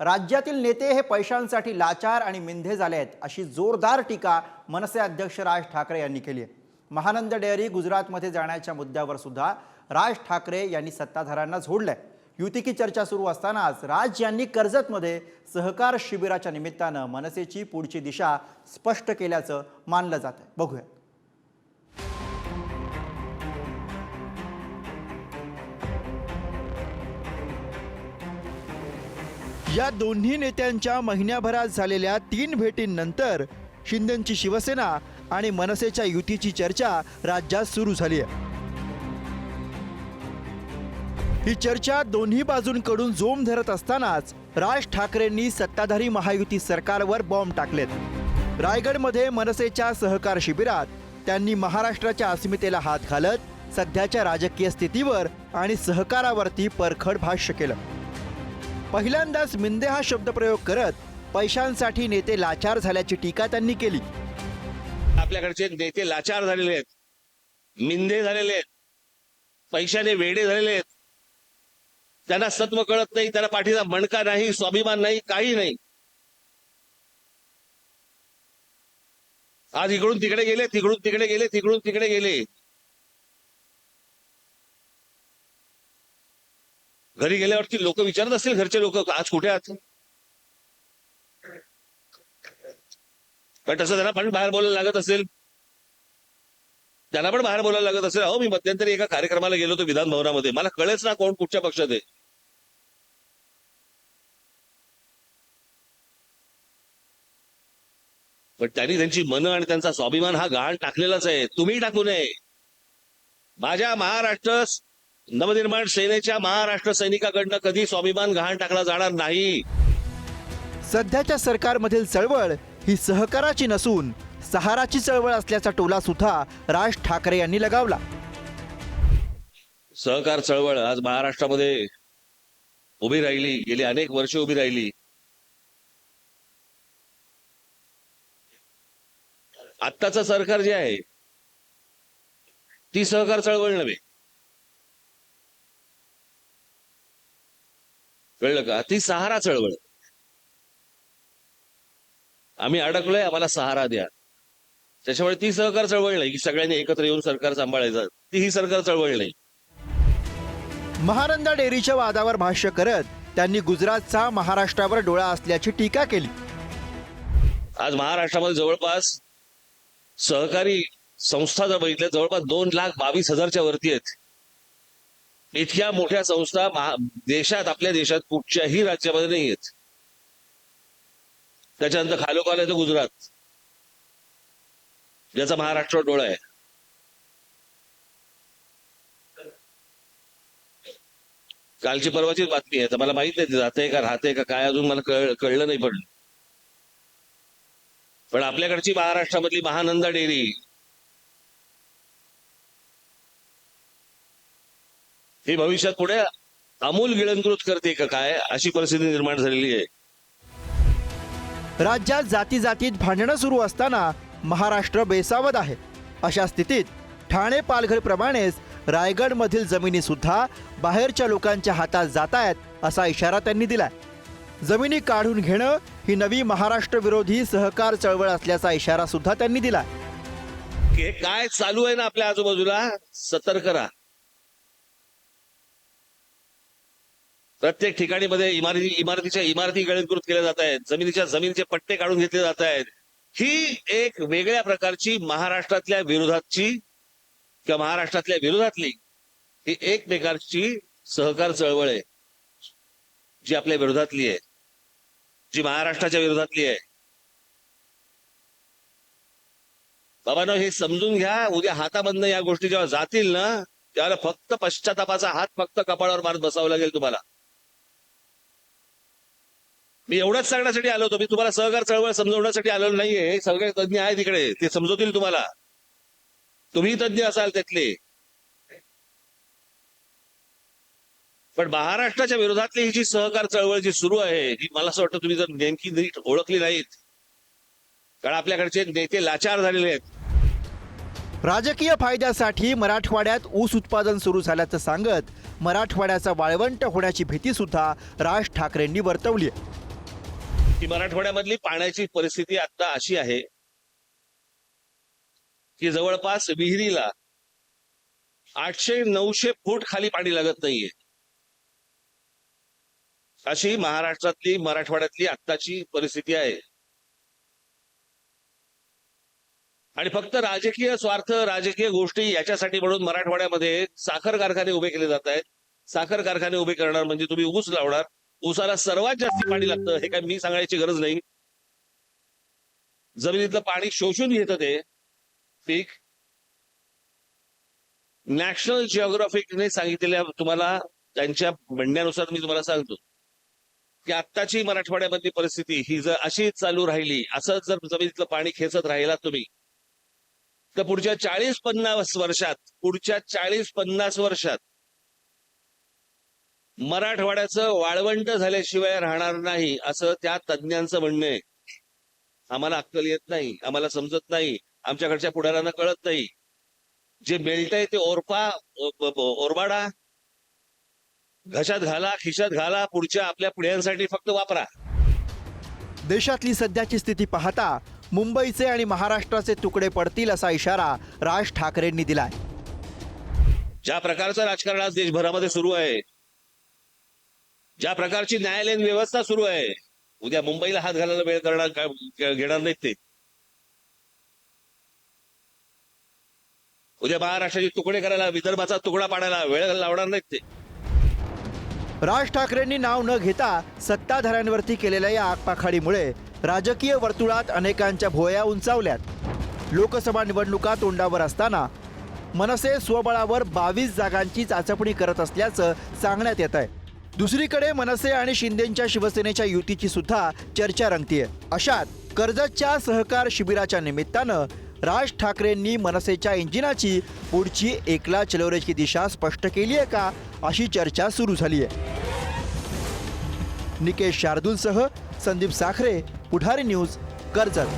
राज्यातील नेते हे पैशांसाठी लाचार आणि मिंधे झाले आहेत अशी जोरदार टीका मनसे अध्यक्ष राज ठाकरे यांनी केली आहे. महानंद डेअरी गुजरातमध्ये जाण्याच्या मुद्द्यावर सुद्धा राज ठाकरे यांनी सत्ताधाऱ्यांना झोडलंय युतीकी चर्चा सुरू असतानाच राज यांनी कर्जतमध्ये सहकार शिबिराच्या निमित्तानं मनसेची पुढची दिशा स्पष्ट केल्याचं मानलं जात आहे बघूया. या दोन्ही नेत्यांच्या महिन्याभरात झालेल्या तीन भेटींनंतर शिंदेची शिवसेना आणि मनसेच्या युतीची चर्चा राज्यात सुरू झाली आहे. ही चर्चा दोन्ही बाजूंकडून जोम धरत असतानाच राज ठाकरेंनी सत्ताधारी महायुती सरकारवर बॉम्ब टाकलेत. रायगडमध्ये मनसेच्या सहकार शिबिरात त्यांनी महाराष्ट्राच्या अस्मितेला हात घालत सध्याच्या राजकीय स्थितीवर आणि सहकारावरती परखड भाष्य केलं. पहिल्यांदाच मिंदे हा शब्दप्रयोग करत पैशांसाठी नेते लाचार झाल्याची टीका त्यांनी केली. आपल्याकडचे नेते लाचार झालेले आहेत. मिंदे झालेले आहेत. पैशाने वेडे झालेले आहेत. त्यांना सत्व कळत नाही त्यांना पाठीचा मणका नाही स्वाभिमान नाही काही नाही. आज इकडून तिकडे गेले तिकडून तिकडे गेले तिकडून तिकडे गेले. घरी गेल्यावरती लोक विचारत असतील घरचे लोक आज कुठे आहात? पण तसं त्यांना पण बाहेर बोलायला लागत असेल. त्यांना पण बाहेर बोलायला लागत असेल. अहो मी मध्यंतरी एका कार्यक्रमाला गेलो होतो विधान भवनामध्ये. मला कळेच ना कोण कुठच्या पक्षात आहे पण त्यांनी त्यांची मनं आणि त्यांचा स्वाभिमान हा गाळ टाकलेलाच आहे. तुम्ही टाकू नये. माझ्या महाराष्ट्र नवनिर्माण सेनेच्या महाराष्ट्र सैनिकाकडनं कधी स्वाभिमान गहाण टाकला जाणार नाही. सध्याच्या सरकारमधील चळवळ ही सहकाराची नसून सहाराची चळवळ असल्याचा टोला सुद्धा राज ठाकरे यांनी लगावला. सहकार चळवळ आज महाराष्ट्रामध्ये उभी राहिली. गेली अनेक वर्ष उभी राहिली. आत्ताचं सरकार जे आहे ती सहकार चळवळ नव्हे. कळलं का? ती सहारा चळवळ. आम्ही अडकलोय आम्हाला सहारा द्या. त्याच्यामुळे ती सहकार चळवळ नाही की सगळ्यांनी एकत्र येऊन सरकार सांभाळायचं. ती ही सरकार चळवळ नाही. महानंदा डेअरीच्या वादावर भाष्य करत त्यांनी गुजरातचा महाराष्ट्रावर डोळा असल्याची टीका केली. आज महाराष्ट्रामध्ये जवळपास सहकारी संस्था जर बघितल्या जवळपास दोन लाख बावीस हजारच्या वरती आहेत. इतक्या मोठ्या संस्था देशात आपल्या देशात कुठच्याही राज्यामध्ये नाही आहेत त्याच्यानंतर खालोखाल येतो गुजरात. ज्याचा महाराष्ट्र डोळा आहे. कालची परवाचीच बातमी आहे. तर मला माहीत नाही जाते का राहते का काय अजून मला कळ कळलं नाही पडलं पण आपल्याकडची महाराष्ट्रामधली महानंदा डेअरी ही भविष्यात पुढे अमूल गिळंकृत करते का काय अशी परिस्थिती निर्माण झालेली आहे. राज्यात जाती जातीत भांडणं सुरू असताना महाराष्ट्र बेसावत आहे. अशा स्थितीत ठाणे पालघर प्रमाणेच रायगडमधील जमिनी सुद्धा बाहेरच्या लोकांच्या हातात जात आहेत असा इशारा त्यांनी दिलाय. जमिनी काढून घेणं ही नवी महाराष्ट्र विरोधी सहकार चळवळ असल्याचा इशारा सुद्धा त्यांनी हे काय चालू आहे ना आपल्या आजूबाजूला? सतर्क राहा. प्रत्येक ठिकाणी मध्ये इमारती इमारतीच्या इमारती गळीकृत केल्या जात आहेत. जमिनीच्या जमिनीचे पट्टे काढून घेतले जात आहेत. ही एक वेगळ्या प्रकारची महाराष्ट्रातल्या विरोधातची किंवा महाराष्ट्रातल्या विरोधातली ही एक प्रकारची सहकार चळवळ आहे जी आपल्या विरोधातली आहे जी महाराष्ट्राच्या विरोधातली आहे. बाबांनो हे समजून घ्या उद्या हातामधनं या गोष्टी जेव्हा जातील ना त्यावेळेला फक्त पश्चातापाचा हात फक्त कपाळावर मारत बसावं लागेल तुम्हाला. मी एवढंच सांगण्यासाठी आलो होतो. मी तुम्हाला सहकार चळवळ समजवण्यासाठी आलेलो नाहीये. सगळे आहे तिकडे ते समजवतील तुम्हाला. तुम्ही तज्ञ असाल त्यातले. पण महाराष्ट्राच्या विरोधातली ही जी सहकार चळवळ जी सुरू आहे ही मला असं वाटतं तुम्ही जर नेमकी नीट ओळखली नाहीत कारण आपल्याकडचे नेते लाचार झालेले आहेत. राजकीय फायद्यासाठी मराठवाड्यात ऊस उत्पादन सुरू झाल्याचं सांगत मराठवाड्याचा वाळवंट होण्याची भीती सुद्धा राज ठाकरेंनी वर्तवली आहे. की मराठवाड्यामधली पाण्याची परिस्थिती आता अशी आहे की जवळपास विहिरीला आठशे नऊशे फूट खाली पाणी लागत नाहीये. अशी महाराष्ट्रातली मराठवाड्यातली आत्ताची परिस्थिती आहे. आणि फक्त राजकीय स्वार्थ राजकीय गोष्टी याच्यासाठी म्हणून मराठवाड्यामध्ये साखर कारखाने उभे केले जात आहेत. साखर कारखाने उभे करणार म्हणजे तुम्ही ऊस लावणार ऊसाला सर्वात जास्त पाणी लागतं हे काय मी सांगायची गरज नाही. जमिनीतलं पाणी शोषून घेतं ते पीक. नॅशनल जिओग्राफिकने सांगितलेल्या तुम्हाला त्यांच्या म्हणण्यानुसार मी तुम्हाला सांगतो की आत्ताची मराठवाड्यामधली परिस्थिती ही जर अशीच चालू राहिली असंच जर जमिनीतलं पाणी खेचत राहिला तुम्ही तर पुढच्या चाळीस पन्नास वर्षात पुढच्या चाळीस पन्नास वर्षात मराठवाड्याचं वाळवंट झाल्याशिवाय राहणार नाही असं त्या तज्ज्ञांचं म्हणणं आहे. आम्हाला अक्कल येत नाही आम्हाला समजत नाही आमच्याकडच्या पुढाऱ्यांना कळत नाही. जे मेल्ट ते ओरपा ओरबाडा. घशात घाला खिशात घाला पुढच्या आपल्या पिढ्यांसाठी फक्त वापरा. देशातली सध्याची स्थिती पाहता मुंबईचे आणि महाराष्ट्राचे तुकडे पडतील असा इशारा राज ठाकरेंनी दिलाय. ज्या प्रकारचं राजकारण आज देशभरामध्ये सुरू आहे ज्या प्रकारची न्यायालयीन व्यवस्था सुरू आहे उद्या मुंबईला हात घालायला वेळ करणार काय- घेणार नाहीत ते. उद्या महाराष्ट्राचे तुकडे करायला विदर्भाचा तुकडा पाडायला वेळ लावणार नाहीत ते. राज ठाकरेंनी नाव न घेता सत्ताधाऱ्यांवरती केलेल्या या आगपाखाडीमुळे राजकीय वर्तुळात अनेकांच्या भोया उंचावल्यात. लोकसभा निवडणुका तोंडावर असताना मनसे स्वबळावर बावीस जागांची चाचपणी करत असल्याचं सांगण्यात येत आहे दुसरीकडे मनसे आणि शिंदेच्या शिवसेनेच्या युतीची सुद्धा चर्चा रंगतीय. अशात कर्जतच्या सहकार शिबिराच्या निमित्तानं राज ठाकरेंनी मनसेच्या इंजिनाची पुढची एकला चलोरेची दिशा स्पष्ट केली आहे का अशी चर्चा सुरू झाली आहे निकेश शार्दूलसह संदीप साखरे पुढारी न्यूज कर्जत.